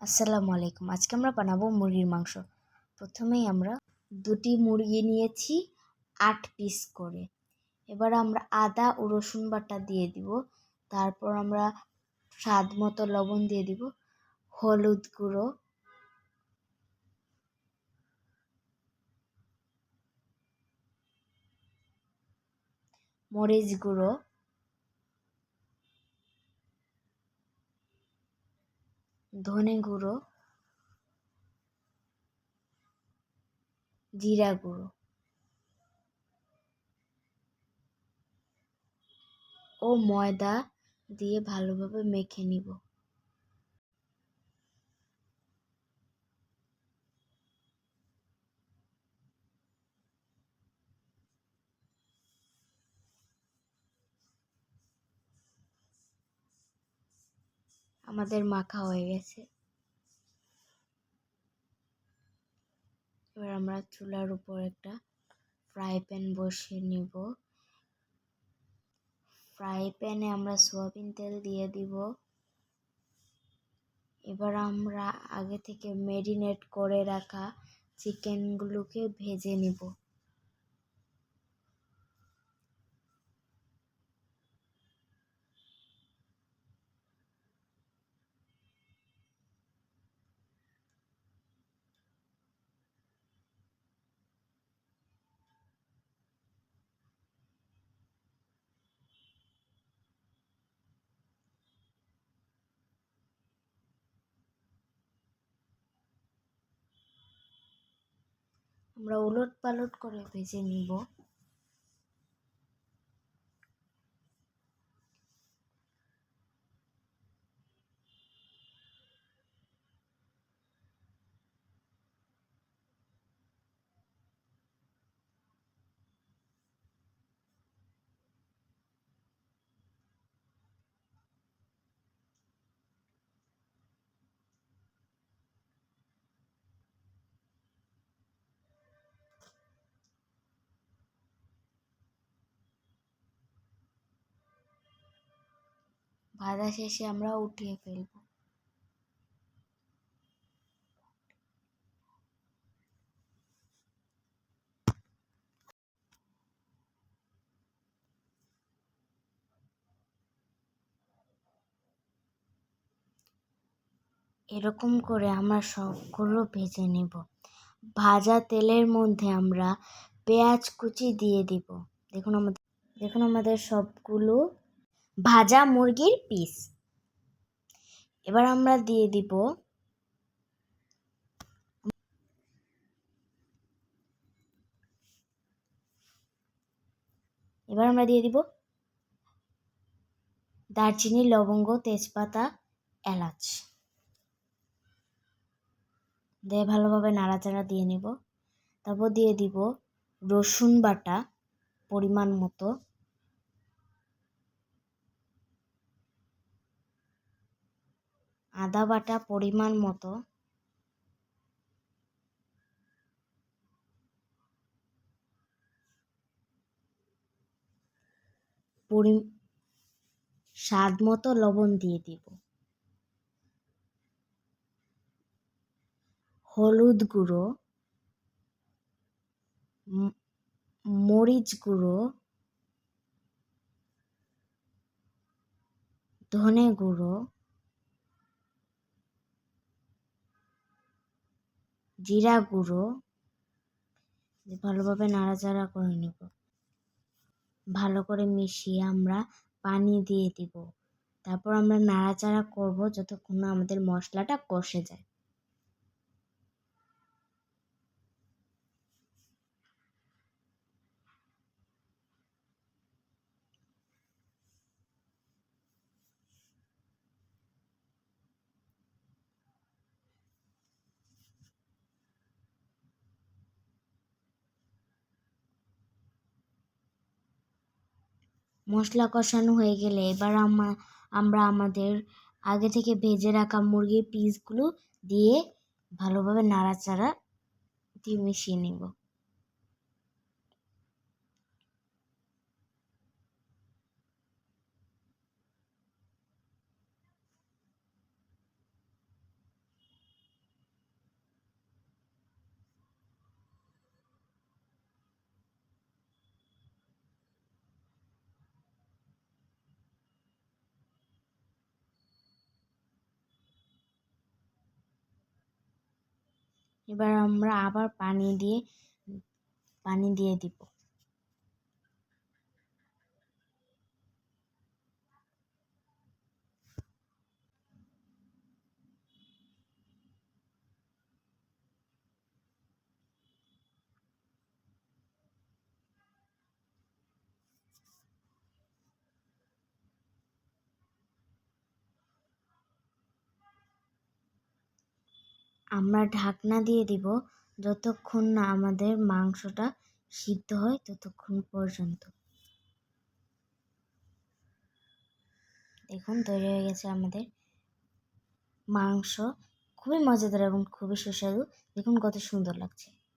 আসসালামু আলাইকুম। আজকে আমরা বানাবো মুরগির মাংস। প্রথমেই আমরা দুটি মুরগি নিয়েছি আট পিস করে। এবার আমরা আদা ও রসুন বাটা দিয়ে দিব। তারপর আমরা স্বাদ মতো লবণ দিয়ে দিব। হলুদ গুঁড়ো। মরিচ গুঁড়ো। ধনে গুঁড়ো জিরা গুঁড়ো ও ময়দা দিয়ে ভালোভাবে মেখে নিব। আমাদের মাখা হয়ে গেছে। এবার আমরা চুলার উপর একটা ফ্রাই প্যান বসিয়ে নিব। ফ্রাই প্যানে আমরা সোয়াবিন তেল দিয়ে দিব। এবার আমরা আগে থেকে ম্যারিনেট করে রাখা চিকেনগুলোকে ভেজে নিব। আমরা উলট পালট করে ভেজে নিব। ভাজা শেষে আমরা উঠিয়ে ফেলব। এরকম করে আমরা সবগুলো ভেজে নেব। ভাজা তেলের মধ্যে আমরা পেঁয়াজ কুচি দিয়ে দিব। দেখুন আমাদের দেখুন আমাদের সবগুলো ভাজা মুরগির পিস এবার আমরা দিয়ে দিব এবার আমরা দিয়ে দিব দারচিনি, লবঙ্গ, তেজপাতা, এলাচ। দিয়ে ভালোভাবে নাড়াচাড়া দিয়ে নেব। তারপর দিয়ে দিব রসুন বাটা পরিমাণ মতো। আদা বাটা পরিমাণ মতো। পরি, স্বাদ মতো লবণ দিয়ে দিব। হলুদ গুঁড়ো মরিচ গুঁড়ো, ধনে গুঁড়ো জিরা গুঁড়ো ভালোভাবে নাড়াচাড়া করে নেব। ভালো করে মিশিয়ে আমরা পানি দিয়ে দিব। তারপর আমরা নাড়াচাড়া করব যতক্ষণ না আমাদের মশলাটা কষে যায়। মশলা কষানো হয়ে গেলে এবার আমা, আমরা আমাদের আগে থেকে ভেজে রাখা মুরগির পিসগুলো দিয়ে ভালোভাবে নাড়াচাড়া দিয়ে মিশিয়ে নেব। এবার আমরা আবার পানি দিয়ে পানি দিয়ে দিব। আমরা ঢাকনা দিয়ে দিব যতক্ষণ না আমাদের মাংসটা সিদ্ধ হয় ততক্ষণ পর্যন্ত। দেখুন, তৈরি হয়ে গেছে আমাদের মাংস। খুবই মজাদার এবং খুবই সুস্বাদু। দেখুন কত সুন্দর লাগছে।